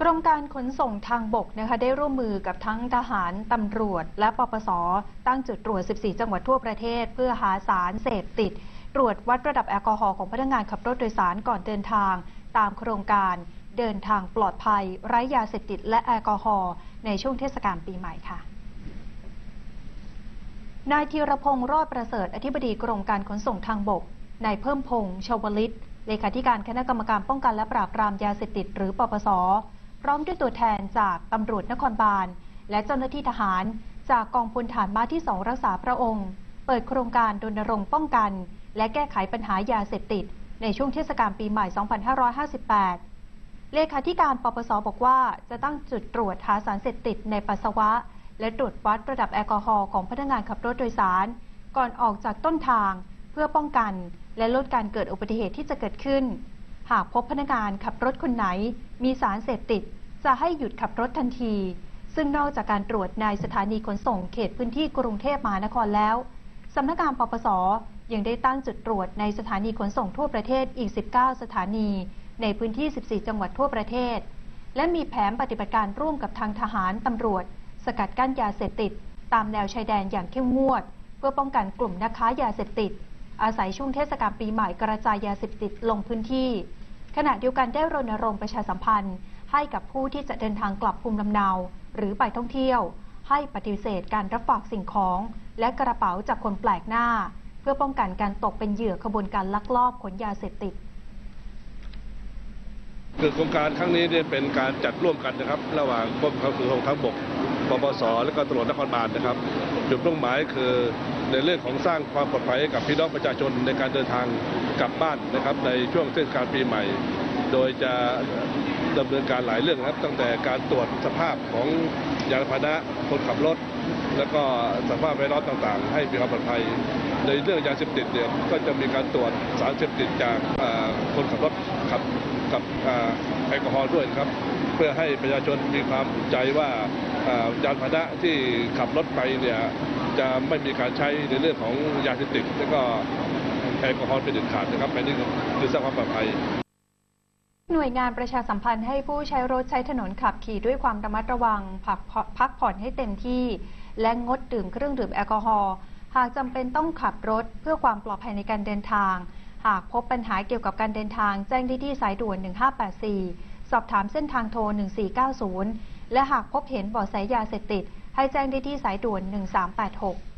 กรมการขนส่งทางบกนะคะได้ร่วมมือกับทั้งทหารตำรวจ และปปส ตั้งจุดตรวจ 14 จังหวัดทั่วประเทศ เพื่อหาสารเสพติด ตรวจวัดระดับแอลกอฮอล์ของพนักงานขับรถโดยสารก่อนเดินทาง ตามโครงการเดินทางปลอดภัย ไร้ยาเสพติดและแอลกอฮอล์ในช่วงเทศกาลปีใหม่ค่ะนายธีรพงศ์รอดประเสริฐอธิบดีกรมการขนส่งทางบกนายเพิ่มพงษ์ชวลิตเลขาธิการคณะกรรมการป้องกันและปราบปรามยาเสพติดหรือปปส พร้อมด้วยตัวแทนจากตำรวจนครบาล และเจ้าหน้าที่ทหาร จากกองพลฐานม้าที่สองรักษาพระองค์ เปิดโครงการรณรงค์ป้องกัน และแก้ไขปัญหายาเสพติด ในช่วงเทศกาลปีใหม่ 2558 เลขาธิการปปสบอกว่าจะตั้งจุดตรวจหาสารเสพติดในปัสสาวะ และตรวจวัดระดับแอลกอฮอล์ของพนักงานขับรถโดยสาร ก่อนออกจากต้นทาง เพื่อป้องกัน และลดการเกิดอุบัติเหตุที่จะเกิดขึ้น หากพบพนักงานขับรถคนไหน มีสารเสพติด จะให้หยุดขับรถทันที ซึ่งนอกจากการตรวจในสถานีขนส่งเขตพื้นที่กรุงเทพมหานครแล้วสำนักงานปปส ยังได้ตั้งจุดตรวจในสถานีขนส่งทั่วประเทศอีก 19 สถานี ในพื้นที่ 14 จังหวัดทั่วประเทศ และมีแผนปฏิบัติการร่วมกับทางทหารตำรวจ สกัดกั้นยาเสพติด ตามแนวชายแดนอย่างเข้มงวด เพื่อป้องกันกลุ่มนักค้ายาเสพติด อาศัยช่วงเทศกาลปีใหม่กระจายยาเสพติดลงพื้นที่ ขณะเดียวกันได้รณรงค์ประชาสัมพันธ์ ให้กับผู้ที่จะเดินทางกลับภูมิลำเนา หรือไปท่องเที่ยว ให้ปฏิเสธการรับฝากสิ่งของ และกระเป๋าจากคนแปลกหน้า เพื่อป้องกันการตกเป็นเหยื่อขบวนการลักลอบขนยาเสพติดคือโครงการครั้งนี้เนี่ยเป็นการจัดร่วมกันนะครับ ระหว่างกรมการขนส่งทางบกปปส และก็ตำรวจนครบาลนะครับ จุดมุ่งหมายคือ ในเรื่องของสร้างความปลอดภัยให้กับพี่น้องประชาชนในการเดินทางกลับบ้านนะครับ ในช่วงเทศกาลปีใหม่ โดยจะดำเนินการหลายเรื่องครับ ตั้งแต่การตรวจสภาพของยานพาหนะคนขับรถ แล้วก็สภาพแวดล้อมต่างๆ ให้มีความปลอดภัย ในเรื่องยาเสพติดเนี่ยก็จะมีการตรวจสารเสพติดจากคนขับรถขับกับแอลกอฮอล์ด้วยครับ เพื่อให้ประชาชนมีความใจว่ายานพาหนะที่ขับรถไปเนี่ย จะไม่มีการใช้ในเรื่องของยาเสพติดแล้วก็แอลกอฮอล์เป็นเด็ดขาดนะครับอันนี้คือสร้างความปลอดภัยหน่วยงานประชาสัมพันธ์ให้ผู้ใช้รถใช้ถนนขับขี่ด้วยความระมัดระวังพักผ่อนพักผ่อนให้เต็มที่ และงดดื่มเครื่องดื่มแอลกอฮอล์หากจำเป็นต้องขับรถเพื่อความปลอดภัยในการเดินทาง หากพบปัญหาเกี่ยวกับการเดินทาง แจ้งได้ที่สายด่วน 1584 สอบถามเส้นทางโทร 1490 และหากพบเห็นบาะแสยาเสพติด ให้แจ้งได้ที่สายด่วน 1386